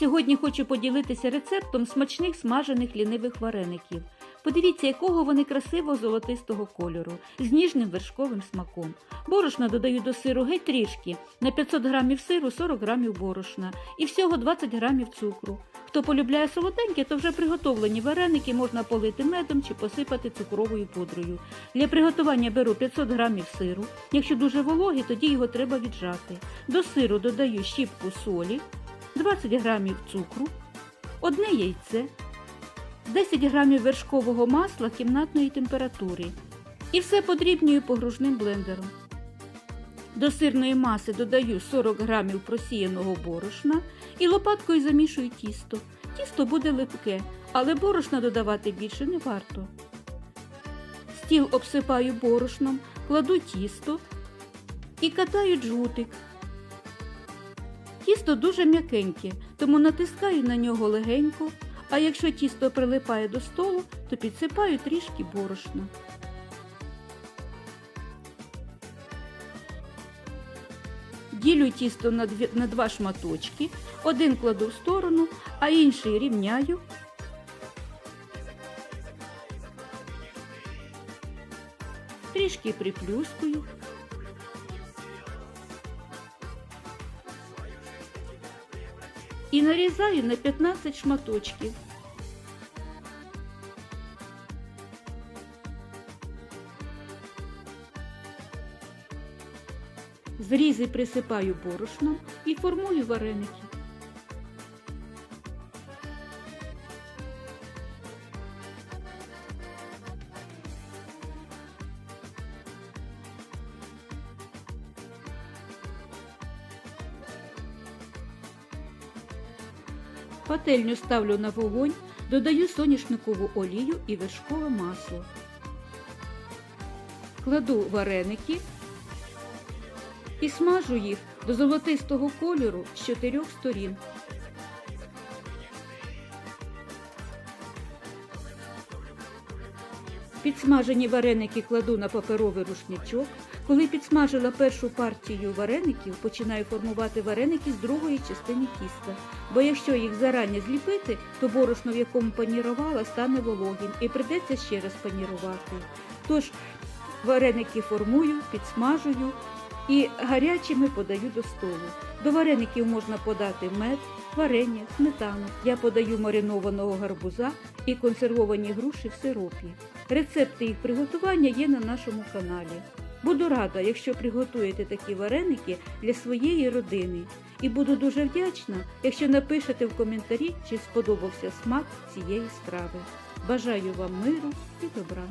Сьогодні хочу поділитися рецептом смачних смажених лінивих вареників. Подивіться, якого вони красиво золотистого кольору, з ніжним вершковим смаком. Борошна додаю до сиру геть трішки, на 500 грамів сиру 40 грамів борошна і всього 20 грамів цукру. Хто полюбляє солоденьке, то вже приготовлені вареники можна полити медом чи посипати цукровою пудрою. Для приготування беру 500 грамів сиру. Якщо дуже вологий, тоді його треба віджати. До сиру додаю щіпку солі, 20 грамів цукру, одне яйце, 10 грамів вершкового масла кімнатної температури. І все подрібнюю погружним блендером. До сирної маси додаю 40 грамів просіяного борошна і лопаткою замішую тісто. Тісто буде липке, але борошна додавати більше не варто. Стіл обсипаю борошном, кладу тісто і катаю джгутик. Тісто дуже м'якеньке, тому натискаю на нього легенько, а якщо тісто прилипає до столу, то підсипаю трішки борошна. Ділю тісто на, дві, на два шматочки, один кладу в сторону, а інший рівняю. Трішки приплюскую. І нарізаю на 15 шматочків. Зрізи присипаю борошном і формую вареники. Пательню ставлю на вогонь, додаю соняшникову олію і вершкове масло. Кладу вареники і смажу їх до золотистого кольору з чотирьох сторін. Підсмажені вареники кладу на паперовий рушничок. Коли підсмажила першу партію вареників, починаю формувати вареники з другої частини тіста. Бо якщо їх зарані зліпити, то борошно, в якому панірувала, стане вологим і придеться ще раз панірувати. Тож вареники формую, підсмажую і гарячими подаю до столу. До вареників можна подати мед, варення, сметану. Я подаю маринованого гарбуза і консервовані груші в сиропі. Рецепти їх приготування є на нашому каналі. Буду рада, якщо приготуєте такі вареники для своєї родини. І буду дуже вдячна, якщо напишете в коментарі, чи сподобався смак цієї страви. Бажаю вам миру і добра!